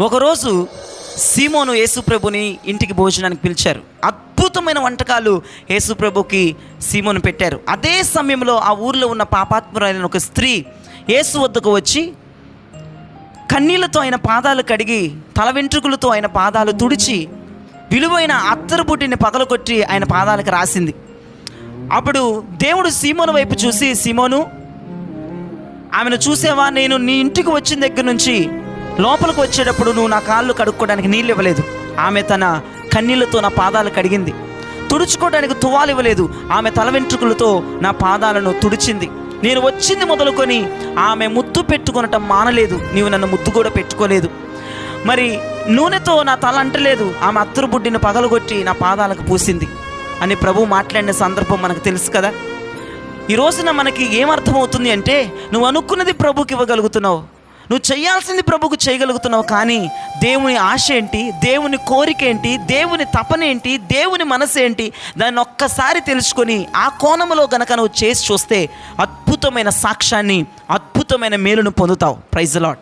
ఒకరోజు సీమోను యేసుప్రభుని ఇంటికి భోజనానికి పిలిచారు. అద్భుతమైన వంటకాలు యేసుప్రభుకి సీమోను పెట్టారు. అదే సమయంలో ఆ ఊర్లో ఉన్న పాపాత్మురైన ఒక స్త్రీ యేసు వద్దకు వచ్చి కన్నీళ్ళతో ఆయన పాదాలు కడిగి తల వెంట్రుకలతో ఆయన పాదాలు తుడిచి విలువైన అత్తరుబుట్టిని పగలగొట్టి ఆయన పాదాలకు రాసింది. అప్పుడు దేవుడు సీమోను వైపు చూసి సీమోను ఆమెను చూసేవా? నేను నీ ఇంటికి వచ్చిన దగ్గర నుంచి లోపలికి వచ్చేటప్పుడు నువ్వు నా కాళ్ళు కడుక్కోవడానికి నీళ్ళు ఇవ్వలేదు. ఆమె తన కన్నీళ్ళతో నా పాదాలు కడిగింది. తుడుచుకోవడానికి తువాలు ఇవ్వలేదు. ఆమె తల వెంట్రుకలతో నా పాదాలను తుడిచింది. నేను వచ్చింది మొదలుకొని ఆమె ముద్దు పెట్టుకొనటం మానలేదు. నీవు నన్ను ముద్దు కూడా పెట్టుకోలేదు. మరి నూనెతో నా తల అంటలేదు. ఆమె అత్తురు బుడ్డిని పగలగొట్టి నా పాదాలకు పూసింది. అని ప్రభు మాట్లాడిన సందర్భం మనకు తెలుసు కదా? ఈ రోజున మనకి ఏమర్థమవుతుంది అంటే నువ్వు అనుకున్నది ప్రభుకి ఇవ్వగలుగుతున్నావు. నువ్వు చేయాల్సింది ప్రభుకు చేయగలుగుతున్నావు కానీ దేవుని ఆశ ఏంటి? దేవుని కోరిక ఏంటి? దేవుని తపన ఏంటి? దేవుని మనసు ఏంటి? దాన్ని ఒక్కసారి తెలుసుకొని ఆ కోణంలో గనక నువ్వు చేసి చూస్తే అద్భుతమైన సాక్ష్యాన్ని అద్భుతమైన మేలును పొందుతావు. Praise lord